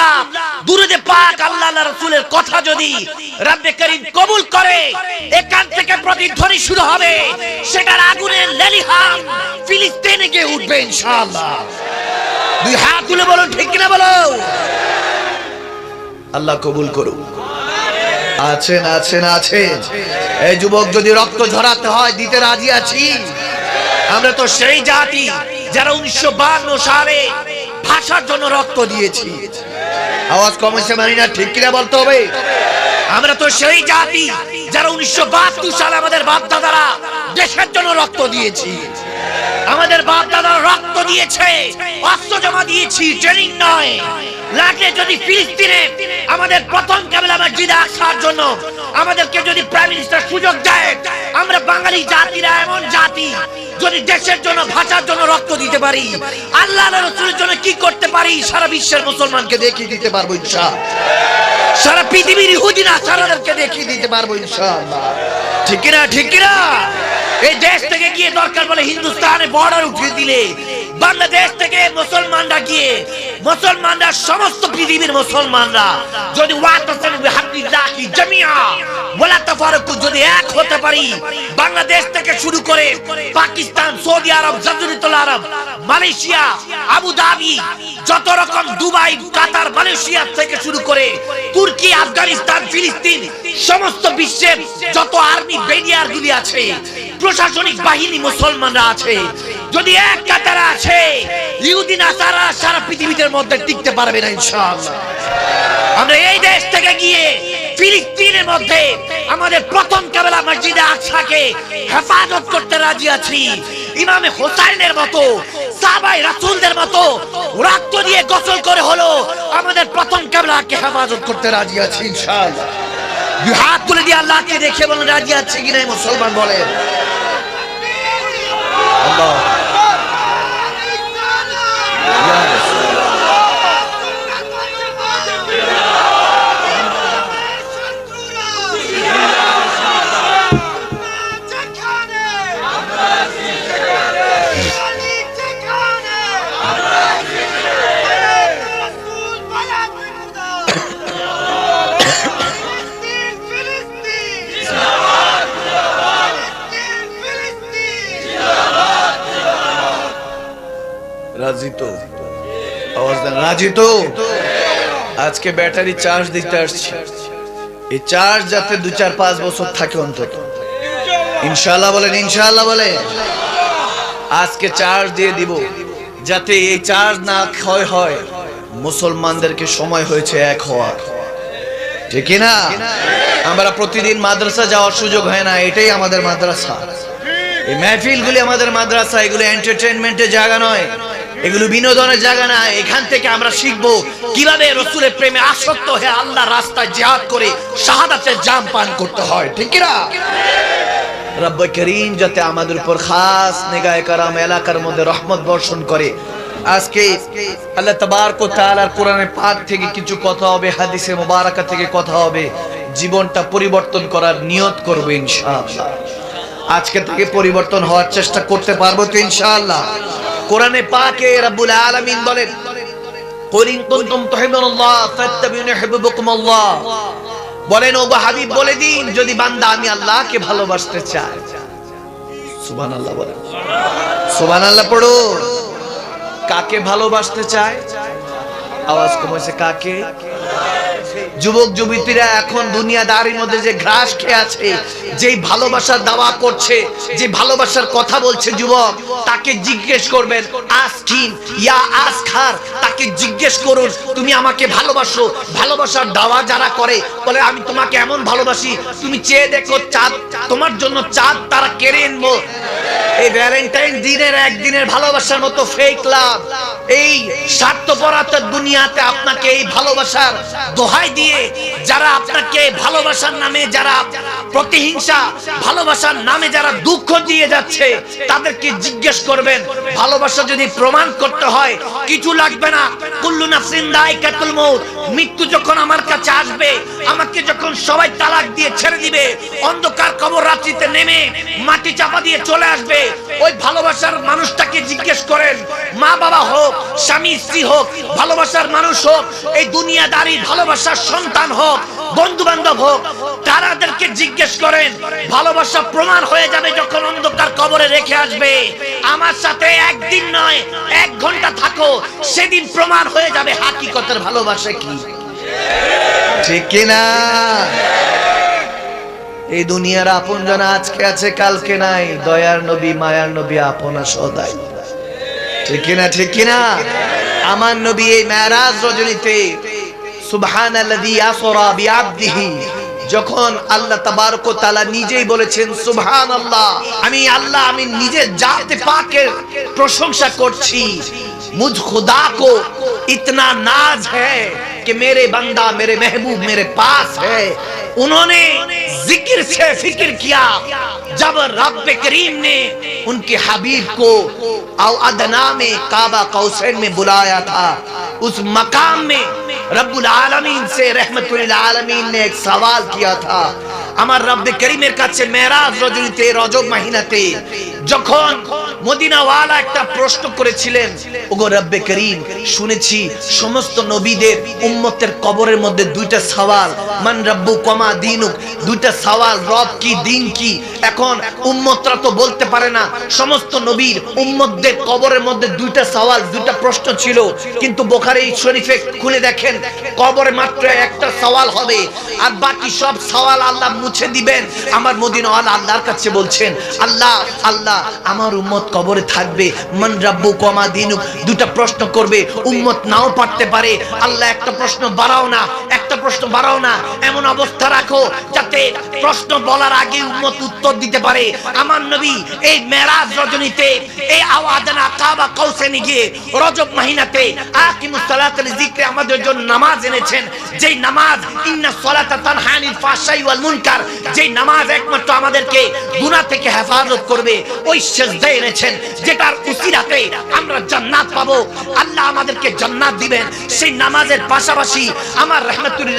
রাসূলুল্লাহ দুরুদে পাক আল্লাহ রাসূলের কথা যদি রব্বে করিম কবুল করে, এখান থেকে প্রতিধ্বনি শুরু হবে। সেটার আগুনের লেলিহান ফিলিস্তিনে গিয়ে উঠবে ইনশাআল্লাহ। দুই হাত তুলে বলুন, ঠিক কিনা বলো? আল্লাহ কবুল করুন আছেন আছেন আছেন। এই যুবক যদি রক্ত ঝরাতে হয়, দিতে রাজি আছি। আমরা তো সেই জাতি যারা উনিশশো সালে ভাষার জন্য রক্ত দিয়েছি। আওয়াজ কমেছে মানি না ঠিক কিনা বলতে হবে? আমরা তো সেই জাতি যারা উনিশশো বাহাত্তর সালে আমাদের বাপ দাদারা দেশের জন্য রক্ত দিয়েছি। আমাদের বাপ দাদারা রক্ত দিয়েছে। অস্ত্র জমা দিয়েছি, ট্রেনিং নয়। লাগলে যদি ফিলিস্তিনে আমাদের প্রথম কাবেলা মসজিদে আসার জন্য আমাদেরকে যদি প্রাইম মিনিস্টার সুযোগ দেয়, আমরা বাঙালি জাতিরা এমন জাতি যদি দেশের জন্য, ভাষার জন্য রক্ত দিতে পারি। আল্লাহ রসুলের জন্য কি করতে পারি, সারা বিশ্বের মুসলমানকে দেখিয়ে দিতে পারব ইনশাআল্লাহ। সারা পৃথিবীর ইহুদিনা সারাদেরকে দেখিয়ে দিতে পারব ইনশাআল্লাহ। ঠিক না ঠিক না এই দেশ থেকে গিয়ে দরকার বলে হিন্দুস্তানে বর্ডার উঠিয়ে দিলে। বাংলাদেশ থেকে মুসলমানরা গিয়ে, মুসলমানরা সমস্ত পৃথিবীর মুসলমানরা যদি যদি এক হতে পারি, বাংলাদেশ থেকে শুরু করে Pakistan, Saudi Arab Arab, Malaysia, Abu Dhabi, যত রকম দুবাই, কাতার, মালয়েশিয়া থেকে শুরু করে তুর্কি, আফগানিস্তান, ফিলিস্তিন, সমস্ত বিশ্বের যত আর্মি বেরিয়ার গুলি আছে, প্রশাসনিক বাহিনী মুসলমানরা আছে, যদি এক কাতারা আছে ইহুদি নাসারা সারা পৃথিবীর মধ্যে টিকতে পারবে না, ইনশাআল্লাহ। আমরা এই দেশ থেকে গিয়ে ফিলিস্তিনের মধ্যে আমাদের প্রথম কাবেলা মসজিদে আকসাকে হেফাজত করতে রাজি আছি। ইমামে হোসাইনের মতো, সাহাবাই রাসূলদের মতো রক্ত দিয়ে গোসল করে হলো আমাদের প্রথম কাবেলাকে হেফাজত করতে রাজি আছি, ইনশাআল্লাহ। দুই হাত তুলে দিয়ে আল্লাহকে দেখে বলেন, রাজি আছে কিনা মুসলমান বলেন। আল্লাহ। আওয়াজ দেন রাজি তো আজকে ব্যাটারি চার্জ দিতে আসছি। এই চার্জ যাতে দু চার পাঁচ বছর থাকে অন্তত। ইনশাল্লাহ বলেন, ইনশাআল্লাহ বলে আজকে চার্জ দিয়ে দিব। যাতে এই চার্জ না ক্ষয় হয়, মুসলমানদেরকে সময় হয়েছে এক হওয়ার ঠিক না? আমরা প্রতিদিন মাদ্রাসা যাওয়ার সুযোগ হয় না, এটাই আমাদের মাদ্রাসা। এই মেহফিলগুলি আমাদের মাদ্রাসা, এগুলো এন্টারটেনমেন্টের জায়গা নয়। এগুলো বিনোদনের জায়গা না, এখান থেকে আমরা শিখব কীভাবে রসুলের প্রেমে আসক্ত হয়ে আল্লাহ রাস্তায় জিহাদ করে শাহাদাতের জাম পান করতে হয়, ঠিক না রব্ব করিম যাতে আমাদের উপর খাস নিগায় এলাকার মধ্যে রহমত বর্ষণ করে। আজকে আল্লাহ তাবারক তাআলার কোরআনে পাক থেকে কিছু কথা হবে, হাদিসে মুবারাকা থেকে কথা হবে। জীবনটা পরিবর্তন করার নিয়ত করব ইনশাআল্লাহ। আজকে থেকে পরিবর্তন হওয়ার চেষ্টা করতে পারব তো ইনশাআল্লাহ। কোরআনে পাকে রাব্বুল আলামিন বলেন করিন কুনতুম তুহিবুনাল্লাহ ফাত্তাবিউনি হিবুকুমুল্লাহ বলেন ও হাবিব, বলে দিন, যদি বান্দা আমি আল্লাহকে ভালোবাসতে চাই সুবহানাল্লাহ বলেন। সুবহানাল্লাহ পড়ো কাকে ভালোবাসতে চায়? আওয়াজ কমেছে কাকে? যুবক যুবতীরা এখন দুনিয়াদারির মধ্যে যে ঘাস খেয়ে আছে, যেই ভালোবাসার দাওয়া করছে, যে ভালোবাসার কথা বলছে যুবক, তাকে জিজ্ঞেস করবেন, আসকিন, ইয়া আজ খার তাকে জিজ্ঞেস করুন, তুমি আমাকে ভালোবাসো? ভালোবাসার দাওয়া যারা করে, বলে, আমি তোমাকে এমন ভালোবাসি, তুমি চেয়ে দেখো চাঁদ, তোমার জন্য চাঁদ তারা কেড়ে আনব। এই ভ্যালেন্টাইন দিনের একদিনের ভালোবাসার মতো ফেক লাভ এই স্বার্থপরতার দুনিয়াতে আপনাকে এই ভালোবাসার দোহাই দিয়ে যারা আপনাকে ভালোবাসার নামে যারা প্রতিহিংসা, ভালোবাসার নামে যারা দুঃখ দিয়ে যাচ্ছে, তাদেরকে জিজ্ঞেস করবেন, ভালোবাসা যদি প্রমাণ করতে হয়, কিছু লাগবে না। কুল্লু নাফসিন দায়িকাতুল মউত, মৃত্যু যখন আমার কাছে আসবে, আমাকে যখন সবাই তালাক দিয়ে ছেড়ে দিবে, অন্ধকার কবর রাত্রিতে নেমে মাটি চাপা দিয়ে চলে আসবে ওই ভালোবাসার মানুষটাকে জিজ্ঞেস করেন, মা বাবা হোক, স্বামী, স্ত্রী হোক, ভালোবাসার মানুষ হোক, এই দুনিয়াদারি ভালোবাসার সন্তান হোক বন্ধু বান্ধব হোক তারাদেরকে জিজ্ঞেস করেন, ভালোবাসা প্রমাণ হয়ে যাবে যখন অন্ধকার কবরে রেখে আসবে। আমার সাথে একদিন নয়, এক ঘণ্টা থাকো, সেদিন প্রমাণ হয়ে যাবে হাকিকতের ভালোবাসা কি। ঠিক কিনা? এই দুনিয়ার আপন যেন আজকে আছে, কালকে নাই। দয়ার নবী, মায়ার নবী আপনা সদাই। ঠিক কিনা ঠিক কিনা? আমার নবী এই মায়ারাজ রজনীতে যখন আল্লাহ নিজেই বলেছেন সুবহান আল্লাহ আমি আল্লাহ, আমি নিজের জাতে পাকের প্রশংসা করছি। মুজ খুদা কো ইতনা নাজ হ্যাঁ कि मेरे बंदा मेरे महबूब मेरे पास है उन्होंने जिक्र से फिक्र किया जब रब करीम ने उनके हबीब को औ अदना में काबा कौसैन में बुलाया था उस मकाम में रब्बुल आलमीन से रहमतुल आलमीन ने एक सवाल किया था আমার রব্বে করিমের কাছে মেরাজ রজনীতে রজব মাহিনাতে যখন মদিনাওয়ালা একটা প্রশ্ন করেছিলেন, ওগো রব্বে করিম, শুনেছি সমস্ত নবীদের উম্মতের কবরের মধ্যে দুইটা সওয়াল। মান রব্বু কমা দিনুক, দুইটা সওয়াল, রব কি, দিন কি? এখন উম্মতরা তো বলতে পারে না, সমস্ত নবীর উম্মতদের কবরের মধ্যে দুইটা সওয়াল, দুইটা প্রশ্ন ছিল। কিন্তু বোখারি শরীফে খুলে দেখেন, কবরে মাত্র একটা সওয়াল হবে, আর বাকি সব সওয়াল আল্লাহ মুছে দিবেন। আমার মদিনাওয়ালা আল্লাহর কাছে বলছেন, আল্লাহ আল্লাহ আমার উম্মত কবরে থাকবে। মন রাব্বু কমা দিনুক দুটা প্রশ্ন করবে। উম্মত নাও পারতে পারে। আল্লাহ একটা প্রশ্ন বাড়াও না, একটা প্রশ্ন বাড়াও না। এমন অবস্থা রাখো যাতে প্রশ্ন বলার আগে উম্মত উত্তর দিতে পারে। আমার নবী এই মেরাজ রজনীতে, এই আওয়াদানা কাবা কৌসেনে গিয়ে রজব মাহিনাতে আমাদের জন্য নামাজ এনেছেন। নামাজ ওই এনেছেন, যেটার জান্নাত পাবো। আল্লাহ আমাদেরকে জান্নাত সেই নামাজের পাশাপাশি আমার রহমাতুল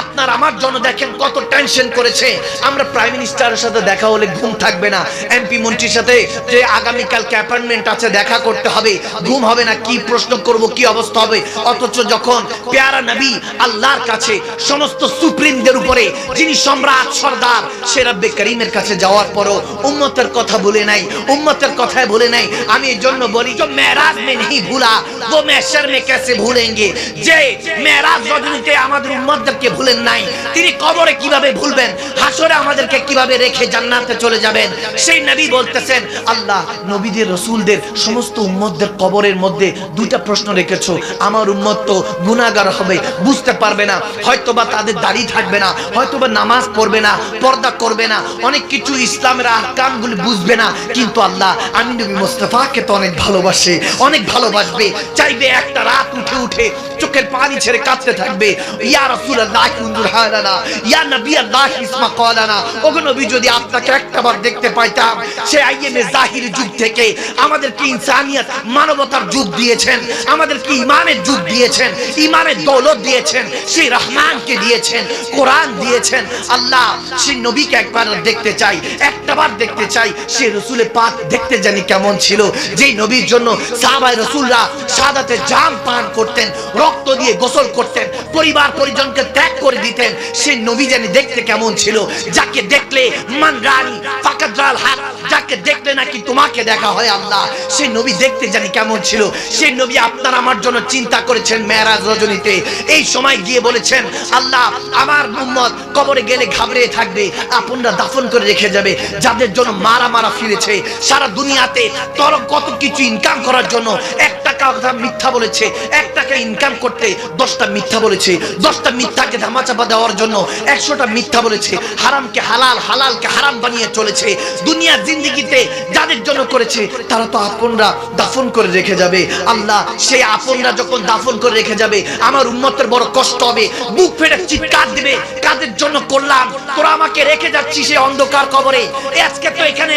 আপনার আমার জন্য দেখেন কত টেনশন করেছে। আমরা প্রাইম মিনিস্টারের সাথে দেখা হলে ঘুম থাকবে না। এমপি মন্ত্রীর সাথে যে আগামীকালকে অ্যাপয়েন্টমেন্ট আছে দেখা করতে হবে। ঘুম হবে না, কি প্রশ্ন করব, কি অবস্থা হবে? অথচ যখন পেয়ারা নবী আল্লাহর কাছে সমস্ত সুপ্রিমদের উপরে, যিনি সম্রাট সর্দার, সে রাব্বে করিমের কাছে যাওয়ার পরও উম্মতের কথা বলে নাই, উম্মতের কথায় বলে নাই। আমি এই জন্য বলি যে মেরাজ মে নেই ভুলা তো মেশর মে কেসে ভুলেঙ্গে, যে মেরাজ রজনীতে আমাদের উম্মতদেরকে ভুলেন নাই, তিনি কবরে কীভাবে ভুলবেন, হাসরে আমাদেরকে কীভাবে রেখে জান্নাতে চলে যাবেন, সেই নবী বলতেছেন, আল্লাহ, নবীদের, রসুলদের, সমস্ত উম্মতদের কবরের মধ্যে দুইটা প্রশ্ন রেখেছো। আমার উম্মত তো গুনাহগার হবে, বুঝতে পারবে না, হয়তোবা তাদের দাড়ি থাকবে না, হয়তোবা নামাজ পড়বে না, পর্দা করবে না, অনেক কিছু ইসলামের আহকামগুলি বুঝবে না, কিন্তু আল্লাহ, আমি নবী মোস্তফাকে তো অনেক ভালোবাসে, অনেক ভালোবাসবে, চাইবে একটা রাত উঠে উঠে চোখের পানি ছেড়ে কাঁদতে থাকবে ইয়া রাসূলুল্লাহ কুনজুর হালানা, ইয়া নবী আল্লাহ ইসমা কলানা ওগো নবী, যদি আপনাকে একটাবার দেখতে পাইতাম, সে আইএমএ জাহির যুগ থেকে আমাদেরকে ইনসানিয়ত, মানবতার যুগ দিয়েছেন, আমাদেরকে ইমানের যুগ দিয়েছেন ইমানের দৌলত দিয়েছেন, সেই রহমানকে দিয়েছেন, কোরআন দিয়েছেন। আল্লাহ, সেই নবীকে একবার দেখতে চাই, একটাবার দেখতে চাই, সেই রসুলের পাক দেখতে জানি কেমন ছিল। যেই নবীর জন্য সাহাবাই রসুলরা সাদাতে জাম পান করতেন, রক্ত দিয়ে গোসল করতেন পরিবার পরিজনকে ত্যাগ করে দিতেন। সেই নবী জানি দেখতে কেমন ছিল? যাকে দেখলে মান রানী ফাকাদ্রাল হাক, যাকে দেখলে নাকি তোমাকে দেখা হয় আল্লাহ, সেই নবী দেখতে জানি কেমন ছিল? সেই নবী আপনার আমার জন্য চিন্তা করেছেন মেরাজ রজনীতে। এই সময় গিয়ে বলেছেন, আল্লাহ, আমার উম্মত কবরে গেলে ঘাবড়ে থাকবে, আপনরা দাফন করে রেখে যাবে, যাদের জন্য মারা মারা ফিরেছে। সারা দুনিয়াতে তর কত কিছু ইনকাম করার জন্য এক টাকা মিথ্যা বলেছে এক টাকা ইনকাম করতে দশটা মিথ্যা বলেছে। দশটা মিথ্যাকে ধামাচাপা দেওয়ার জন্য একশোটা মিথ্যা বলেছে। হারামকে হালাল, হালালকে হারাম বানিয়ে চলেছে। দুনিয়ার জিন্দিগিতে যাদের জন্য করেছে, তারা তো আপনরা দাফন করে রেখে যাবে। আল্লাহ সেই আপনরা যখন দাফন করে রেখে যাবে, আমার উম্মতের বড় কষ্ট হবে। বুক ফেটে চিৎকার দিবে, কাদের জন্য করলাম? তোরা আমাকে রেখে যাচ্ছিস সেই অন্ধকার কবরে। আজকে তো এখানে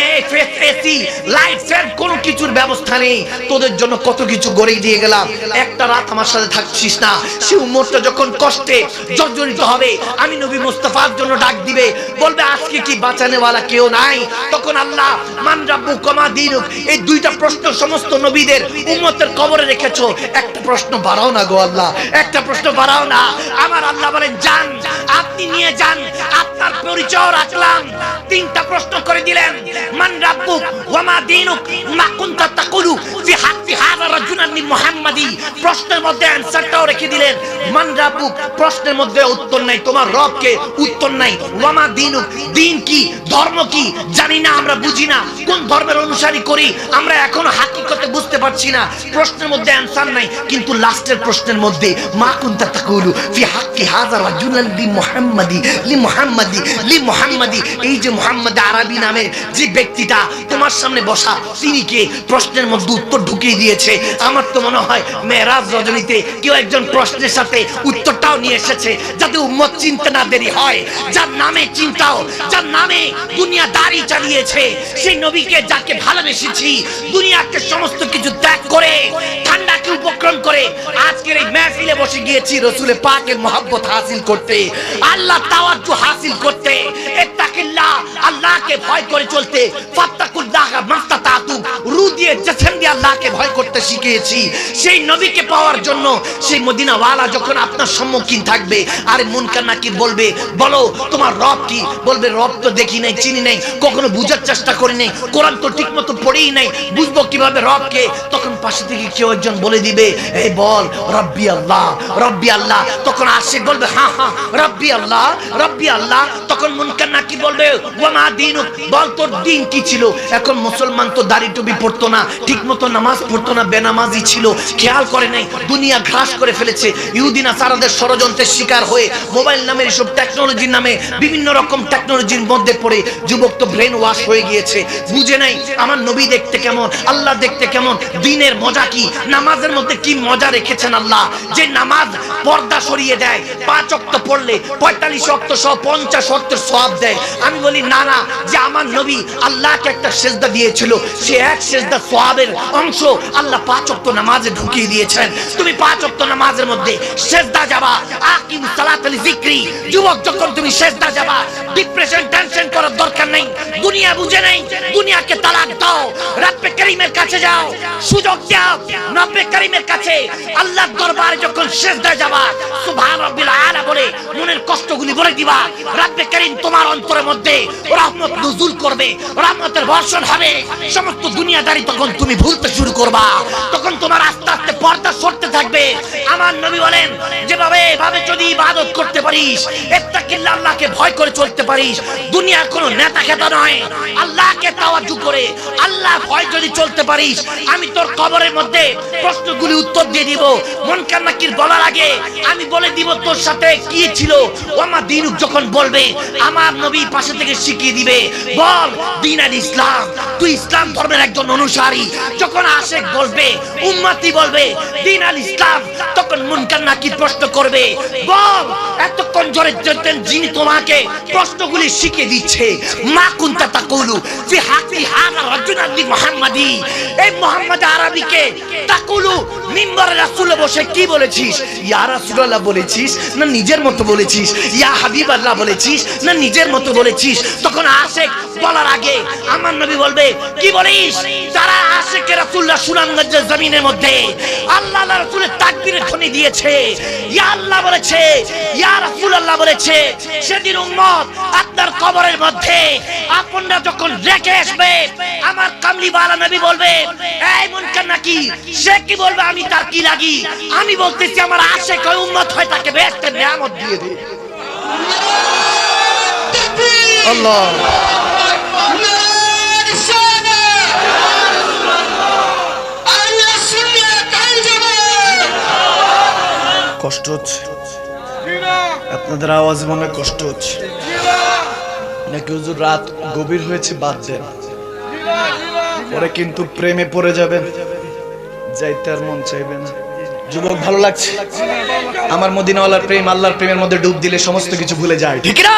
এসি লাইট ফ্যান কোনো কিছুর ব্যবস্থা নেই। তোদের জন্য কত কিছু গড়ে দিয়ে গেলাম। একটা রাত আমার সাথে থাকছিস না। সে উম্মতটা যখন কষ্টে জর্জরিত হবে। আমি নবী মুস্তাফার জন্য ডাক দিবে, বলবে, আজকে কি বাঁচানেওয়ালা কেউ নাই? তখন আল্লাহ, মান রাব্বু, কমা দিনুক? এই দুইটা প্রশ্ন সমস্ত নবীদের উম্মতের কবরে রেখেছো। একটা প্রশ্ন বাড়াও না গো আল্লাহ, একটা প্রশ্ন বাড়াও না। আমার আল্লাহ বলেন, যান, আপনি নিয়ে যান, আপনার পরিচয় রাখলাম। তিনটা প্রশ্ন করে দিলেন, মান রাব্বুক ওয়ামা দিনুক, মা কুনতা তাকুলু ফি হাক্কি হাযা রাজুলান মিন মুহাম্মাদি? প্রশ্নের মধ্যে অ্যানসারটাও রেখে দিলেন, মান রাব্বুক প্রশ্নের মধ্যে উত্তর নাই। তোমার রবকে উত্তর নাই। ওয়ামা দিনুক, দিন কি, ধর্ম কি, জানি না, আমরা বুঝি না। কোন ধর্মের অনুসারী করি, আমরা এখনও হাকিকতে বুঝতে পারছি না। প্রশ্নের মধ্যে অ্যানসার নাই, কিন্তু লাস্টের প্রশ্নের মধ্যে, মা কুনতা তাকুলু ফি হাক্কি হাযা রাজুলান লি মুহাম্মাদি লি মুহাম্মাদি লি মুহাম্মাদি। এই যে মুহাম্মদ আরবি নামের যে ব্যক্তিটা, তোমার সামনে বসা, তিনি কে? প্রশ্নের মধ্যে উত্তর ঢুকিয়ে দিয়েছে। আমার তো মনে হয় মেরাজ রজনীতে কেউ একজন প্রশ্নের সাথে উত্তরটাও নিয়ে এসেছে। যাতে উম্মত চিনতে না দেরি হয়। যার নামে চিন্তাও, যার নামে দুনিয়া দাঁড়ি চালিয়েছে, সেই নবীকে যাকে ভালোবেসেছি, দুনিয়াকে সমস্ত কিছু ত্যাগ করে, ঠান্ডাকে উপক্রম করে, আজকের এই মেহফিলে বসে গিয়েছি রসুলের পাকের মহাব্বত হাসিল করতে, আল্লাহ তাওয়াজ্জু হাসিল করতে ইত্তাকিল্লাহ আল্লাহকে ভয় করে চলতে, ফাত্তাকুল্লাহ মাস্তাতাতু দিয়ে জেসেম আল্লাহকে ভয় করতে শিখিয়েছি। সেই নবীকে পাওয়ার জন্য সেই মদিনা ওয়ালা যখন আপনার সম্মুখীন থাকবে মুনকার নাকির বলবে, বলো, তোমার রব কি? বলবে, রব তো দেখি নাই, চিনি নাই, কখনো বুঝার চেষ্টা করি নাই, কোরআন তো ঠিক মতো পড়েই নাই, বুঝব কীভাবে রবকে? তখন পাশে থেকে কেউ একজন বলে দিবে বল, রব্বি আল্লাহ রব্বি আল্লাহ। তখন আসে বলবে হ্যাঁ হ্যাঁ রব্বি আল্লাহ রব্বি আল্লাহ। তখন মুনকার নাকি বলবে ওয়ামা দিন বল তোর দিন কি ছিল? এখন মুসলমান তো দাড়ি টুপি পড়তো না ঠিক মতো নামাজ পড়তো না, বেনামাজি ছিল, খেয়াল করে নাই, দুনিয়া ঘাস করে ফেলেছে। ইহুদিনা সারাদের ষড়যন্ত্রের শিকার হয়ে মোবাইল নামের এসব টেকনোলজির নামে বিভিন্ন রকম টেকনোলজির মধ্যে পড়ে যুবক তো ব্রেন ওয়াশ হয়ে গিয়েছে। বুঝে নাই, আমার নবী দেখতে কেমন, আল্লাহ দেখতে কেমন, দিনের মজা কি, নামাজের মধ্যে কি মজা রেখেছেন আল্লাহ? যে নামাজ পর্দা সরিয়ে দেয়, পাঁচ অক্ত পড়লে পঁয়তাল্লিশ অক্ত সহ পঞ্চাশ অক্ত সব দেয়। আমি বলি, না না, যে আমার নবী আল্লাহকে একটা সেজদা দিয়েছিল, সে এক সেজদা সোয়াবের অংশ আল্লাহ পাঁচ নামাজে ঢুকিয়ে দিয়েছেন। তুমি পাঁচ নামাজের মধ্যে সেজদা যাবা। আকিম যুবক যখন তুমি সেজদা যাবা ডিপ্রেশন টেনশন করার দরকার নেই। দুনিয়া বুঝে নেই। দুনিয়াকে তালাক দাও। রাব্বে কাছে যাও। সুযোগ দাও। রব্বে কাছে। আল্লাহর দরবারে যখন সেজদায় যাবা সুবহান রাব্বিল আলা বলে মনের কষ্টগুলি বলে দিবা। রাব্বে করিম তোমার অন্তরের মধ্যে রহমত নজুল করবে। রহমতের বর্ষণ হবে। সমস্ত দুনিয়াদারি তখন তুমি ভুলতে শুরু করবা। তখন তোমার আস্তে আস্তে পর্দা সরতে থাকবে। আমার নবী বলেন, যেভাবে, এভাবে যদি ইবাদত করতে পারিস ইত্তাকিল্লাহ আল্লাহকে ভয় করে চলতে পারিস, দুনিয়ার কোনো নেতা খেতা নয়। আল্লাহকে তাওয়াজ্জু করে আল্লাহ ভয় যদি চলতে পারিস, আমি তোর কবরের মধ্যে প্রশ্নগুলি উত্তর দিয়ে দিব। মন কান্নাকির বলার আগে আমি বলে দিব তোর সাথে কি ছিল। আমার দিনুক যখন বলবে, আমার নবী পাশে থেকে শিখিয়ে দিবে, বল, দিন আর ইসলাম। তুই ইসলাম ধর্মের একজন অনুসারী যখন আশেক বলবে, উম্মতি বলবে দিন আল ইসলাম, তখন মুনকার নাকি প্রশ্ন করবে বল এতক্ষণ জোরে যেতেন যিনি তোমাকে প্রশ্নগুলি শিখিয়ে দিচ্ছে। মা কুন্তা তাকুলু ফি হাকি হাগা রাজুনাল্লি মুহাম্মাদি। এই মুহাম্মদ আরবিকে তাকুলু মিম্বরে রাসূলে বসে কি বলেছিস? ইয়া রাসূলুল্লাহ বলেছিস না নিজের মতো বলেছিস? ইয়া হাবিবাল্লাহ বলেছিস না নিজের মতো বলেছিস? তখন আশেক বলার আগে আমার নবী বলবে, কি বলিস? তারা আশেকে রাসূলুল্লাহ সুনামগঞ্জের জমিনের মধ্যে আল্লাহ আল্লাহ রাসূলের তাকবীরের ধ্বনি দিয়েছে। ইয়া আল্লাহ বলেছে ইয়া রাসূলুল্লাহ বলেছে সেদিন উম্মত আপনার কবরের মধ্যে আপনারা যখন রেখে আসবে আমার কামলিওয়ালা নবী বলবে এই মুনকার নাকি? সে কি বলবে? আমি তার কি লাগি আমি বলতেছি আমার হয় উম্মত হয় তাকে বেহেশতের নিয়ামত দিয়ে দে আল্লাহ। কষ্ট হচ্ছে। আপনাদের আওয়াজ মনে কষ্ট হচ্ছে। নাকি হুজুর রাত গভীর হয়েছে, বাদ দেন। পরে কিন্তু প্রেমে পড়ে যাবেন। যাইতে আর মন চাইবে না। যুবক, ভালো লাগছে? আমার মদিনাওয়ালার প্রেম, আল্লাহর প্রেমের মধ্যে ডুব দিলে সমস্ত কিছু ভুলে যায়। ঠিক না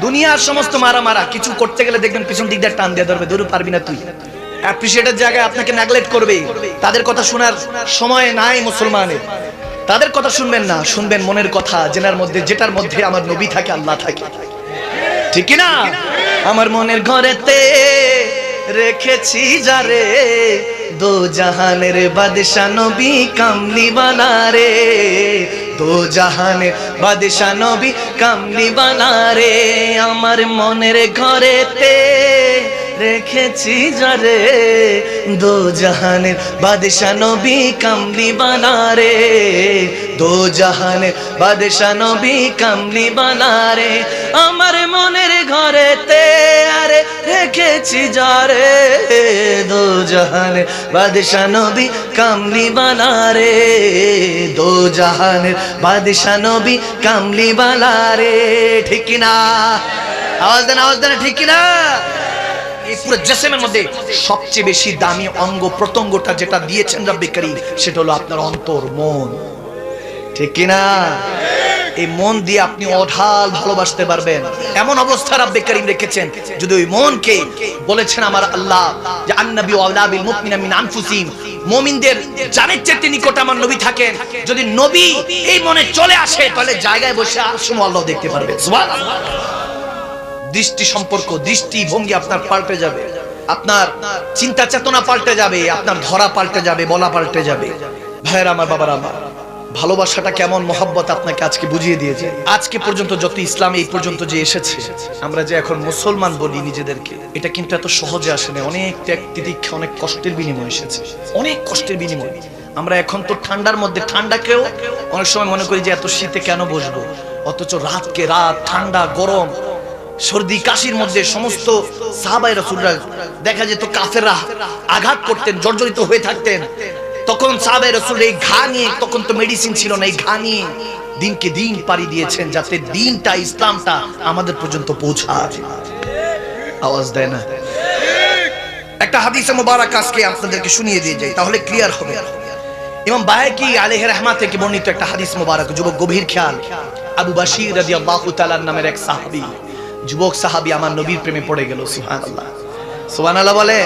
দুনিয়ার সমস্ত মারা মারা কিছু করতে গেলে দেখবেন পিছন দিক দিয়ে টান দিয়ে ধরবে। দূর পারবি না তুই। অ্যাপ্রিসিয়েটের জায়গায় আপনাকে নেগলেক্ট করবে তাদের কথা শোনার সময় নাই মুসলমানের। তাদের কথা শুনবেন না, শুনবেন মনের কথা, জেনার মধ্যে, যেটার মধ্যে আমার নবী থাকে, আল্লাহ থাকে। ঠিক না আমার মনের ঘরেতে রেখেছি যারে, দো জাহানের বাদশা নবী কামলি বানারে, দো জাহানের বাদশা নবী কামলি বানারে, আমার মনের ঘরেতে রেখেছি যারে দো জাহানের বাদশা নবী কামলি বানারে, দো জাহানের বাদশা নবী কামলি বানারে, আমার মনের ঘরেতে আরে রেখেছি যারে দো জাহানের বাদশা নবী কামলি বানারে, দো জাহানের বাদশা নবী কামলি বানারে, ঠিক না আওয়াজ দেন আওয়াজ দেন, ঠিক না সবচেয়ে বেশি দামি অঙ্গ প্রত্যঙ্গটা যেটা দিয়েছেন সেটা হলো আপনার অন্তর, মন। ঠিক কিনা? এই মন দিয়ে আপনি অঢাল ভালোবাসতে পারবেন। এমন অবস্থা রাব্বে করিম রেখেছেন, যদি ওই মনকে বলেছেন আমার আল্লাহ যে, আন্নবী ওয়ালা বিল মুমিনা মিন আনফুসিহিম মুমিনদের জানের চেয়ে নিকট আমার নবী থাকেন। যদি নবী এই মনে চলে আসে, তাহলে জায়গায় বসে আর আল্লাহ দেখতে পারবে। সুবহানাল্লাহ। দৃষ্টি সম্পর্ক দৃষ্টি ভঙ্গি আপনার পাল্টে যাবে। আপনার চিন্তা চেতনা পাল্টে যাবে, আপনার ধরা পাল্টে যাবে, বলা পাল্টে যাবে। ভাইয়ের আমার, বাবার আমার, ভালোবাসাটা কেমন মহব্বত আপনাকে আজকে বুঝিয়ে দিয়েছে। আজকে পর্যন্ত যত ইসলাম, এই পর্যন্ত যে এসেছে, আমরা যে এখন মুসলমান বলি নিজেদেরকে, এটা কিন্তু এত সহজে আসে না অনেক ত্যাগ তিতিক্ষা, অনেক কষ্টের বিনিময় এসেছে। অনেক কষ্টের বিনিময়। আমরা এখন তো ঠান্ডার মধ্যে, ঠান্ডাকেও অনেক সময় মনে করি যে এত শীতে কেন বসবো? অথচ রাতকে রাত, ঠান্ডা, গরম সর্দি কাশির মধ্যে সমস্ত সাহাবাই রসুলরা দেখা যেত কাফেররা আঘাত করতেন, জর্জরিত হয়ে থাকতেন। তখন সাহাবাই রসুল এই ঘা নিয়ে, তখন তো মেডিসিন ছিল না, এই ঘা নিয়ে দিনকে দিন পাড়ি দিয়েছেন যাতে দিনটা, ইসলামটা আমাদের পর্যন্ত পৌঁছায়। আওয়াজ দেয় না। একটা হাদিসে মোবারক আজকে আপনাদেরকে শুনিয়ে দিয়ে যাই, তাহলে ক্লিয়ার হবে। ইমাম বায়াকি আলাইহি রাহমাত থেকে বর্ণিত একটা হাদিস মোবারক, যুবক গভীর খেয়াল। আবু বাশির রাদিয়াল্লাহু তাআলা নামের এক সাহাবী। যুবক সাহাবী আমার নবীর প্রেমে পড়ে গেল, সুবহানাল্লাহ। সুবহানাল্লাহ বলে,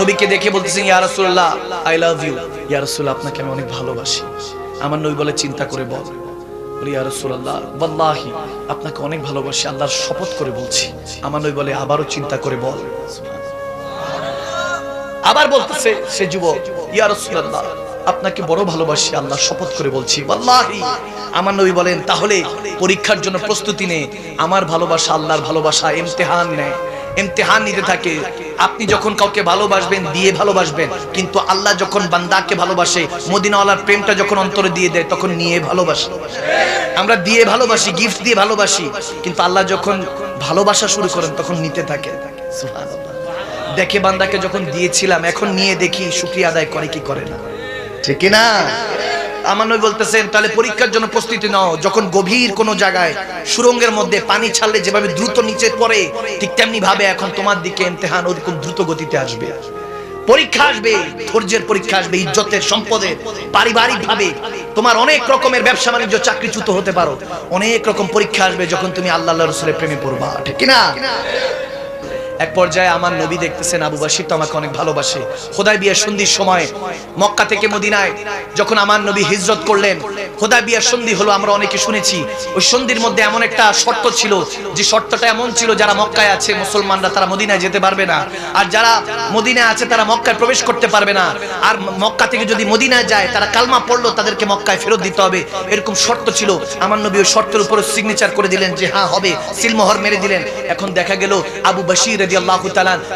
নবীকে দেখে বলতেছেন, ইয়া রাসূলুল্লাহ আই লাভ ইউ ইয়া রাসূল আপনাকে আমি অনেক ভালোবাসি। আমার নবী বলে, চিন্তা করে বল। বলি, ইয়া রাসূলুল্লাহ, ওয়াল্লাহি, আপনাকে অনেক ভালোবাসি, আল্লাহর শপথ করে বলছি। আমার নবী বলে, আবারও চিন্তা করে বল। আবার বলতেছে সে যুবক, ইয়া রাসূলুল্লাহ আপনাকে বড় ভালোবাসি, আল্লাহ শপথ করে বলছি, ওয়াল্লাহি। আমার নবী বলেন, তাহলে পরীক্ষার জন্য প্রস্তুতি নে। আমার ভালোবাসা আল্লাহর ভালোবাসা ইমতিহান নেয়। ইমতিহান নিতে থাকে। আপনি যখন কাউকে ভালোবাসবেন, দিয়ে ভালোবাসবেন। কিন্তু আল্লাহ যখন বান্দাকে ভালোবাসে, মদিনাওয়ালার প্রেমটা যখন অন্তরে দিয়ে দেয়, তখন নিয়ে ভালোবাসে। আমরা দিয়ে ভালোবাসি গিফট দিয়ে ভালোবাসি। কিন্তু আল্লাহ যখন ভালোবাসা শুরু করেন, তখন নিতে থাকে। দেখে বান্দাকে যখন দিয়েছিলাম, এখন নিয়ে দেখি, শুক্রিয়া আদায় করে কি করে না। ঠিক কি না আমার নবী বলতেছেন, তাহলে পরীক্ষার জন্য প্রস্তুতি নাও। যখন গভীর কোনো জায়গায় সুরঙ্গের মধ্যে পানি ছাড়লে যেভাবে দ্রুত নিচে পড়ে, ঠিক তেমনি ভাবে এখন তোমার দিকে ইমতেহান ওরকম দ্রুত গতিতে আসবে। পরীক্ষা আসবে, ধৈর্যের পরীক্ষা আসবে, ইজ্জতের, সম্পদের পারিবারিক ভাবে তোমার অনেক রকমের ব্যবসা বাণিজ্য, চাকরিচ্যুত হতে পারো। অনেক রকম পরীক্ষা আসবে যখন তুমি আল্লাহ রসুলের প্রেমে পড়বা, ঠিক কি না এক পর্যায়ে আমার নবী দেখতেছেন আবু বাসির তো আমাকে অনেক ভালোবাসে। খোদাই বিয়ার সন্ধির সময় মক্কা থেকে মদিনায় যখন আমার নবী হিজরত করলেন, খোদাই বিয়ার সন্ধি হলো আমরা অনেকে শুনেছি। ওই সন্ধির মধ্যে এমন একটা শর্ত ছিল, যে শর্তটা এমন ছিল যারা মক্কায় আছে, মুসলমানরা তারা মদিনায় যেতে পারবে না। আর যারা মদিনায় আছে তারা মক্কায় প্রবেশ করতে পারবে না। আর মক্কা থেকে যদি মদিনায় যায়, তারা কালমা পড়ল, তাদেরকে মক্কায় ফেরত দিতে হবে। এরকম শর্ত ছিল। আমার নবী ওই শর্তের উপর সিগনেচার করে দিলেন যে হ্যাঁ হবে। সিলমোহর মেরে দিলেন। এখন দেখা গেল আবু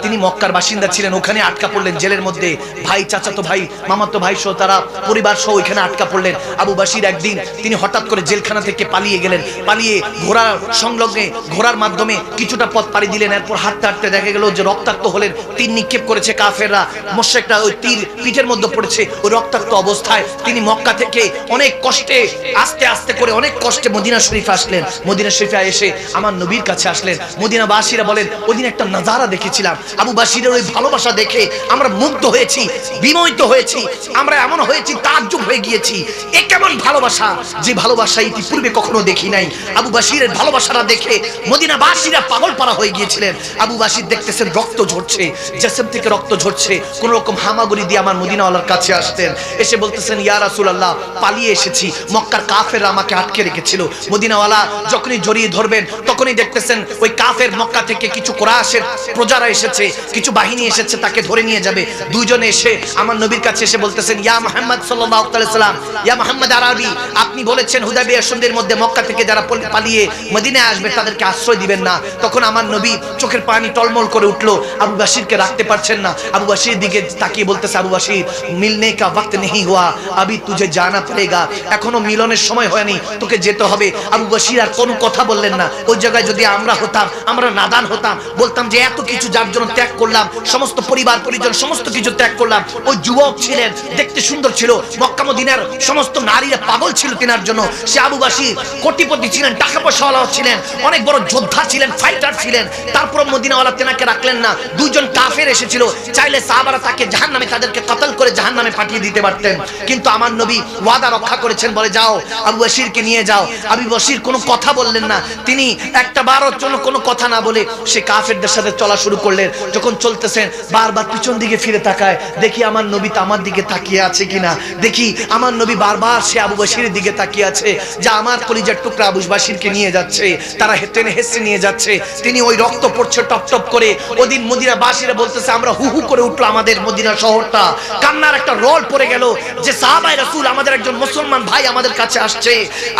তিনি মক্কার বাসিন্দা ছিলেন, ওখানে আটকা পড়লেন জেলের মধ্যে। ভাই, চাচাতো ভাই, মামাতো ভাই সহ তারা পরিবার সহ ওইখানে আটকা পড়লেন। আবু এক একদিন তিনি হঠাৎ করে জেলখানা থেকে পালিয়ে গেলেন। পালিয়ে ঘোড়ার সংলগ্নে, ঘোড়ার মাধ্যমে কিছুটা পথ পাড়ি দিলেন। এরপর হাঁটতে হাঁটতে দেখা গেল যে রক্তাক্ত হলেন, তীর নিক্ষেপ করেছে কাফেররা। মোশেকটা ওই তীর পিঠের মধ্যে পড়েছে, ওই রক্তাক্ত অবস্থায় তিনি মক্কা থেকে অনেক কষ্টে, আস্তে আস্তে করে অনেক কষ্টে মদিনা শরীফ আসলেন। মদিনা শরীফে এসে আমার নবীর কাছে আসলেন। মদিনা বাসীরা বলেন ওদিন একটা নাজারা দেখেছিলাম। আবু বাসিরের ওই ভালোবাসা দেখে আমরা মুগ্ধ হয়েছি, বিমোহিত হয়েছি, আমরা এমন হয়েছি, তাজ্জুব হয়ে গিয়েছি। এ কেমন ভালোবাসা যে ভালোবাসা ইতিপূর্বে কখনো দেখি নাই। আবু বাসিরের ভালোবাসাটা দেখে মদিনা বাসীরা পাগল পাড়া হয়ে গিয়েছিলেন। আবু বাসির দেখতেছেন রক্ত ঝরছে, জেসেম থেকে রক্ত ঝরছে। কোন রকম হামাগুড়ি দিয়ে আমার মদিনাওয়ালার কাছে আসতেন। এসে বলতেছেন, ইয়া রাসূলুল্লাহ, পালিয়ে এসেছি। মক্কার কাফেররা আমাকে আটকে রেখেছিল। মদিনাওয়ালা যখনই জড়িয়ে ধরবেন, তখনই দেখতেছেন ওই কাফের মক্কা থেকে কিছু কোরআশের প্রজারা এসেছে, কিছু বাহিনী এসেছে, তাকে ধরে নিয়ে যাবে। দুইজনে এসে আমার নবীর কাছে এসে বলতেছেন, ইয়া মুহাম্মদ সাল্লাম ইয়া মুহাম্মদ আরবি, আপনি বলেছেন হুদাইবিয়া সন্ধির মধ্যে মক্কা থেকে যারা পালিয়ে মদিনায় আসবে, তাদেরকে আশ্রয় দিবেন না। তখন আমার নবী চোখের পানি টলমল করে উঠল, আবু বাসিরকে রাখতে পারছেন না। আবু বাসির দিকে তাকিয়ে বলতেছে, আবু বাসির মিলনে কা, ওয়াক্ত নেই হুয়া, আবি তুঝে জানা পড়েগা, এখনও মিলনের সময় হয়নি, তোকে যেতে হবে। আবু বাসির আর কোনো কথা বললেন না। ওই জায়গায় যদি আমরা হতাম, আমরা নাদান হতাম, বলতাম যে এত কিছু যার জন্য ত্যাগ করলাম, সমস্ত পরিবার, পরিজন, সমস্ত কিছু ত্যাগ করলাম, ওই যুবক ছিলেন, দেখতে সুন্দর ছিল, মক্কা মদিনার সমস্ত নারীরা পাগল ছিল তেনার জন্য। সে আবু বাসির কোটিপতি ছিলেন টাকা পয়সাওয়ালা ছিলেন, অনেক বড় যোদ্ধা ছিলেন ফাইটার ছিলেন। তারপর মদিনাওয়ালা তেনাকে রাখলেন না। দুইজন কাফের এসেছিল, চাইলে সাহাবারা তাকে জাহান নামে তাদেরকে কতল করে জাহান নামে পাঠিয়ে দিতে পারতেন। কিন্তু আমার নবী ওয়াদা রক্ষা করেছেন, বলে যাও, আবু বশিরকে নিয়ে যাও। আবু বশির কোনো কথা বললেন না। তিনি একটা বারোর জন্য কোনো কথা না বলে সে কাফেরদের সাথে চলা শুরু করলেন, যখন চলতেছেন, বারবার পিছন দিকে ফিরে তাকায়, দেখি আমার নবী আমার দিকে তাকিয়ে আছে কিনা। দেখি আমার নবী বারবার সে আবু বশিরের দিকে তাকিয়ে আছে, যা আমার কলিজার টুকরা আবু বাসিরকে নিয়ে যাচ্ছে, তারা হেতেনে হেসে নিয়ে যাচ্ছে। তিনি ওই রক্ত পড়ছে টপ টপ করে। ওদিন মদিনা বাসীরা বলতেছে, আমরা হু হু করে উঠল আমাদের মদিনা শহরটা। কান্নার একটা রোল পড়ে গেল, যে সাহাবাই রাসূল আমাদের একজন মুসলমান ভাই আমাদের কাছে আসছে।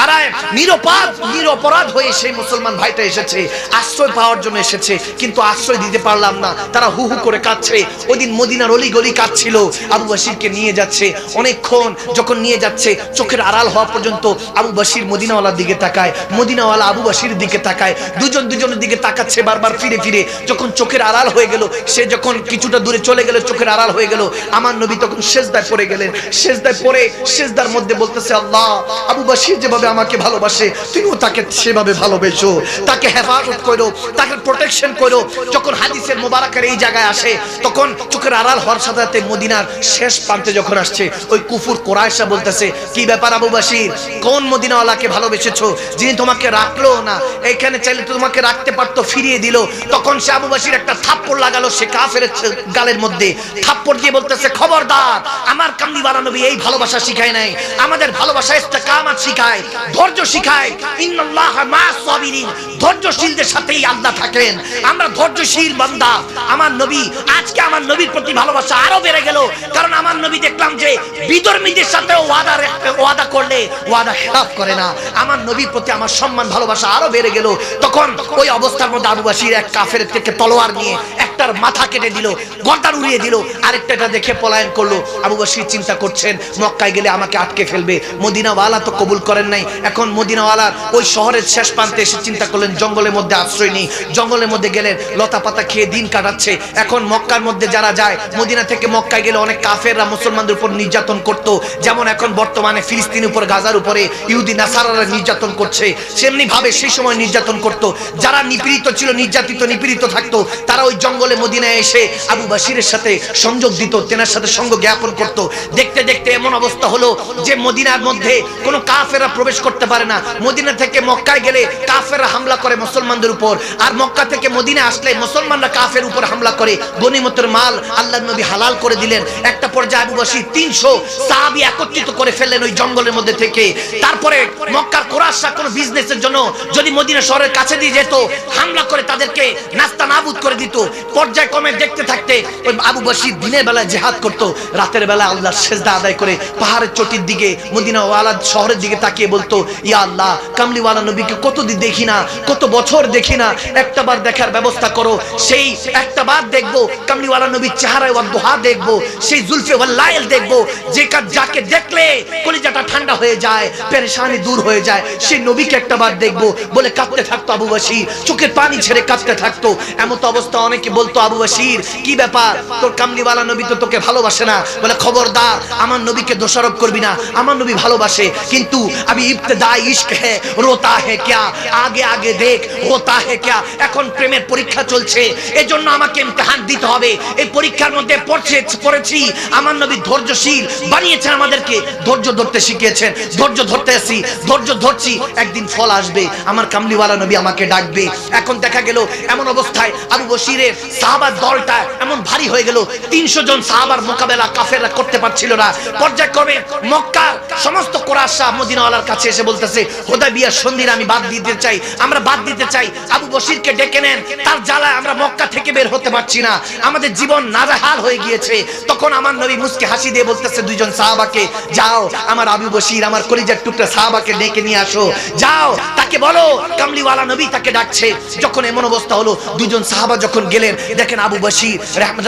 আর নিরপরাধ নিরপরাধ হয়ে সেই মুসলমান ভাইটা এসেছে, আশ্রয় পাওয়ার জন্য এসেছে, কিন্তু আশ্রয় দিতে পারলাম না। তারা হু হু করে কাঁদছে। ওদিন মদিনার অলি গলি কাঁদছিল। আবু বাসিরকে নিয়ে যাচ্ছে। অনেকক্ষণ যখন নিয়ে যাচ্ছে, চোখের আড়াল হওয়া পর্যন্ত আবু বাসির মদিনাওয়ালার দিকে তাকায়। মদিনাওয়ালা আবু বাসির দিকে তাকায়। দুজন দুজনের দিকে তাকাচ্ছে বারবার ফিরে ফিরে। যখন চোখের আড়াল হয়ে গেল, সে যখন কিছুটা দূরে চলে গেল, চোখের আড়াল হয়ে গেল, আমার নবী তখন শেষদায় পড়ে গেলেন। শেষদায় পড়ে শেষদার মধ্যে বলতেছে, আল্লাহ, আবু বাসির যেভাবে আমাকে ভালোবাসে, তুমিও তাকে সেভাবে ভালোবেসো। তাকে হেফাজত করো, তাকে প্রোটেকশন করো যখন হাদিসের মোবারকের এই জায়গায় আসে, তখন চোখের আড়াল হওয়ার সাথে সাথে মদিনার শেষ প্রান্তে যখন আসছে, ওই কুফুর কোরআশা বলতেছে, কি ব্যাপার আবু বাসির কোন মদিনাওয়ালাকে ভালোবেসেছো? যিনি তোমাকে রাখল না, এইখানে চাইলে তো তোমাকে রাখতে পারতো, ফিরিয়ে দিল। তখন সে আবু বাসির একটা থাপ্পড় লাগালো, সে কাফের গালের মধ্যে। থাপ্পড় দিয়ে বলতেছে, খবরদার, আমার কামলি বানানবী এই ভালোবাসা শিখায় নাই। আমাদের ভালোবাসা ইস্তেকামাত শিখায়, ধৈর্য শিখায়। ইন্নাল্লাহ মা সাবিরিন, ধৈর্যশীলদের সাথেই আল্লাহ থাকেন। আমরা ধৈর্যশীল বান্দা। আমার নবী, আজকে আমার নবীর প্রতি ভালোবাসা আরও বেড়ে গেল। কারণ আমার নবী দেখলাম যে বিধর্মীদের সাথে ওয়াদা ওয়াদা করলে ওয়াদা খেলাফ করে না। আমার নবীর প্রতি আমার সম্মান, ভালোবাসা আরও বেড়ে গেল। তখন ওই অবস্থার মধ্যে আবুবাসীর এক কাফের থেকে তলোয়ার নিয়ে একটার মাথা কেটে দিল গর্দান উড়িয়ে দিল। আরেকটা দেখে পলায়ন করল। আবু বাসির চিন্তা করছেন, মক্কায় গেলে আমাকে আটকে ফেলবে। মদিনাওয়ালা তো কবুল করেন নাই। এখন মদিনাওয়ালার ওই শহরের শেষ প্রান্তে এসে চিন্তা করলেন, জঙ্গলের মধ্যে আশ্রয় নেই। জঙ্গলের মধ্যে গেলেন লতা পাতা খেয়ে দিন কাটাচ্ছে। এখন মক্কার মধ্যে যারা যায়, মদিনা থেকে মক্কায় গেলে অনেক কাফেররা মুসলমানদের উপর নির্যাতন করত। যেমন এখন বর্তমানে ফিলিস্তিনের উপর, গাজার উপরে ইহুদি, নাসারারা নির্যাতন করছে। সেমনি ভাবে সেই সময় নির্যাতন করত। যারা নিপীড়িত ছিল, নির্যাতিত, নিপীড়িত থাকতো, তারা ওই জঙ্গলে মদিনায় এসে আবু বাসিরের সাথে সংযোগ দিত, তেনার সাথে সঙ্গ জ্ঞাপন করত। দেখতে দেখতে এমন অবস্থা হলো যে মদিনার মধ্যে কোনো কাফেরা প্রবেশ করতে পারে না। মদিনা থেকে মক্কায় গেলে কাফেরা হামলা করে মুসলমানদের উপর। আর মক্কা থেকে মদিনা আসলে মুসলমানরা কাফের উপর হামলা করে। গনিমতের মাল আল্লাহ নবী হালাল করে দিলেন। একটা পর্যায়ে আবু বাসির তিনশো সাহাবি একত্রিত করে ফেললেন ওই জঙ্গলের মধ্যে থেকে। তারপরে মক্কার কোরাসা কোনো বিজনেসের জন্য যদি মদিনা শহরের কাছে দিয়ে যেত, হামলা করে তাদেরকে নাস্তা নাবুদ করে দিত। পর্যায়ক্রমে দেখতে থাকতে ওই আবু বসির দিনের বেলায় জেহাদ করত। রাতের বেলায় আল্লাহর সেজদা আদায় করে পাহাড়ের চটির দিকে মদিনা ওয়ালা শহরের দিকে তাকিয়ে বলতো, ইয়া আল্লাহ, কামলিওয়ালা নবীকে কতদিন দেখি না, কত বছর দেখি না, একটা বার দেখার ব্যবস্থা করো, সেই একটা বার দেখব, কামলিওয়ালা নবীর চেহারায় ওয়াদ্দোহা দেখব, সেই জুলফে ওয়াল্লাইল দেখব, যে কাজ যাকে দেখলে কলিজাটা ঠান্ডা হয়ে যায়, পেরেশানি দূর হয়ে যায়, সেই নবীকে একটা বার দেখব, বলে কাঁদতে থাকতো আবু বাসির চোখের পানি ছেড়ে কাঁদতে থাকতো। এমন তো অবস্থা অনেকে বলতো আবু বাসির কি ব্যাপার? তোর কামলিওয়ালা নবী তো তোকে ভালোবাসে না। বলে, খবরদার, আমার নবীকে দোষারোপ করবি না। আমার নবী ভালোবাসে, কিন্তু আমি ইবতদাই ইশক হে, রোতা হে ক্যা? আগে আগে দেখ হোতা হে ক্যা? এখন প্রেমের পরীক্ষা চলছে। এজন্য আমাকে ইমতিহান দিতে হবে। এই পরীক্ষার মধ্যে পড়ছে, পড়েছি। আমার নবী ধৈর্যশীল, বানিয়েছেন আমাদেরকে। ধৈর্য ধরতে শিখিয়েছেন, ধৈর্য ধরতে আসি, ধৈর্য ধরছি। একদিন ফল আসবে, আমার কামলিওয়ালা নবী আমাকে ডাকবে। এখন দেখা গেল, এমন অবস্থায় আবু বশিরের সাহাবার দলটা এমন ভারী হয়ে গেল, তিনশো জন সাহাবার মোকাবেলা কাফেররা করতে পারছিল না। পর্যায়ক্রমে মক্কার সমস্ত কোরআশা মদিনাওয়ালার কাছে এসে বলতেছে হোদা বিয়ার সন্ধির আমি বাদ দিতে চাই, আমরা বাদ দিতে চাই। আবু বশিরকে ডেকে নেন, তার জ্বালায় আমরা মক্কা থেকে বের হতে পারছি না। আমাদের জীবন নাজাহাল হয়ে গিয়েছে। তখন আমার নবী মুসকে হাসি দিয়ে বলতেছে, দুইজন সাহাবাকে, যাও, আমার আবু বসির আমার কলিজার টুকরা সাহাবাকে ডেকে নিয়ে আসো। যাও, তাকে বলো। কামলিওয়ালা নবী তাকে ডাকছে, যখন এমন অবস্থা হলো দুজন সাহাবা যখন গেলেন দেখেন আবু বশির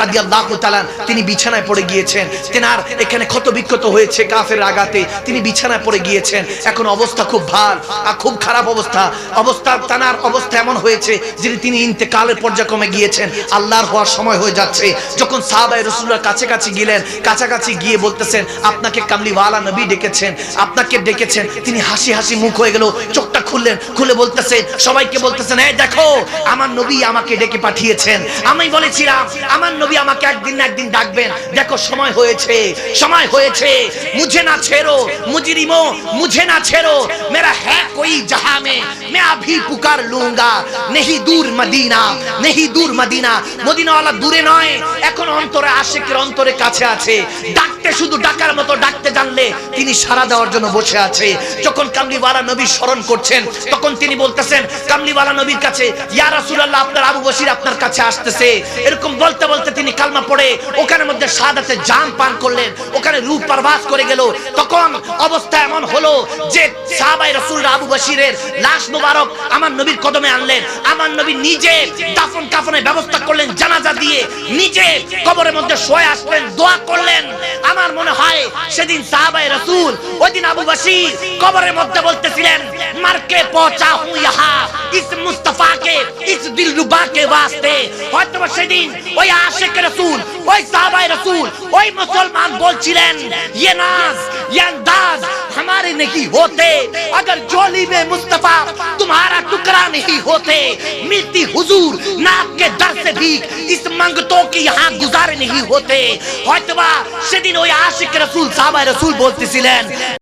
রাদিয়াল্লাহু তাআলা, তিনি বিছানায় পড়ে গিয়েছেন। তেনার এখানে ক্ষত বিক্ষত হয়েছে কাফের আঘাতে। তিনি বিছানায় পড়ে গিয়েছেন। এখন অবস্থা খুব ভালো, আর খুব খারাপ অবস্থা। অবস্থা, তানার অবস্থা এমন হয়েছে যে তিনি ইন্তেকালের পর্যায়ক্রমে গিয়েছেন। আল্লাহর হওয়ার সময় হয়ে যাচ্ছে। যখন সাহাবায়ে রাসূলুল্লাহ কাছে কাছে গেলেন, কাছাকাছি গিয়ে বলতেছেন, আপনাকে কামলিওয়ালা নবী ডেকেছেন, আপনাকে ডেকেছেন। তিনি হাসি হাসি মুখ হয়ে গেল, চোখটা খুললেন খুলে বলতেছেন সবাইকে বলতেছেন এই দেখো আমার নবী আমাকে ডেকে পাঠিয়েছেন আমি বলেছিলাম আমার নবী আমাকে একদিন না একদিন ডাকবেন দেখো সময় হয়েছে সময় হয়েছে মুঝে না ছেড়ো মুজরিমো মুঝে না ছেড়ো মেরা है कोई जहां में मैं अभी पुकार लूंगा नहीं दूर মদিনা नहीं दूर মদিনা মদিনাওয়ালা দূরে নয় এখন অন্তরে আশিকের অন্তরে কাছে আছে ডাকতে শুধু ডাকার মতো ডাকতে জানলে তিনি সারা দেওয়ার জন্য বসে আছে যখন কামলিওয়ালা নবী স্মরণ করছেন তখন তিনি বলতেছেন, কামলিওয়ালা নবীর কাছে, ইয়া রাসূলুল্লাহ, আপনার আবু বশির আপনার কাছে আসতেছে। এরকম বলতে বলতে তিনি কালমা পড়ে ওখানে মধ্যে শাহাদাতে জাম পান করলেন, ওখানে রূপ পারবাস করে গেল। তখন অবস্থা এমন হলো যে সাহাবায়ে রাসূলরা আবু বশিরের লাশ মোবারক আমার নবীর কদমে আনলেন। আমার নবী নিজে দাফন কাফনের ব্যবস্থা করলেন, জানাজা দিয়ে নিজে কবরের মধ্যে শুয়ে আসলেন, দোয়া করলেন। আমার মনে হয় সেদিন সাহাবায়ে রাসূল, ওই দিন আবু বশির কবরের মধ্যে বলতেছিলেন মারকে পৌঁছা হুঁ ইহা ইস মুস্তাফা কে ইস দিলরুবা কে वास्ते হয়তো বা সেদিন ওই আশিক রাসূল ওই সাহাবায়ে রাসূল ওই মুসলমান বলছিলেন ये नाज ये अंदाज हमारे नहीं होते अगर जोली में मुस्तफा तुम्हारा टुकड़ा नहीं होते मिलती हुजूर नाक के दर से भी इस मंगतों की यहाँ गुजारे नहीं होते হয়তোবা সেদিন ওই আশিক রসুল সাহাবায়ে রসুল বলতেছিলেন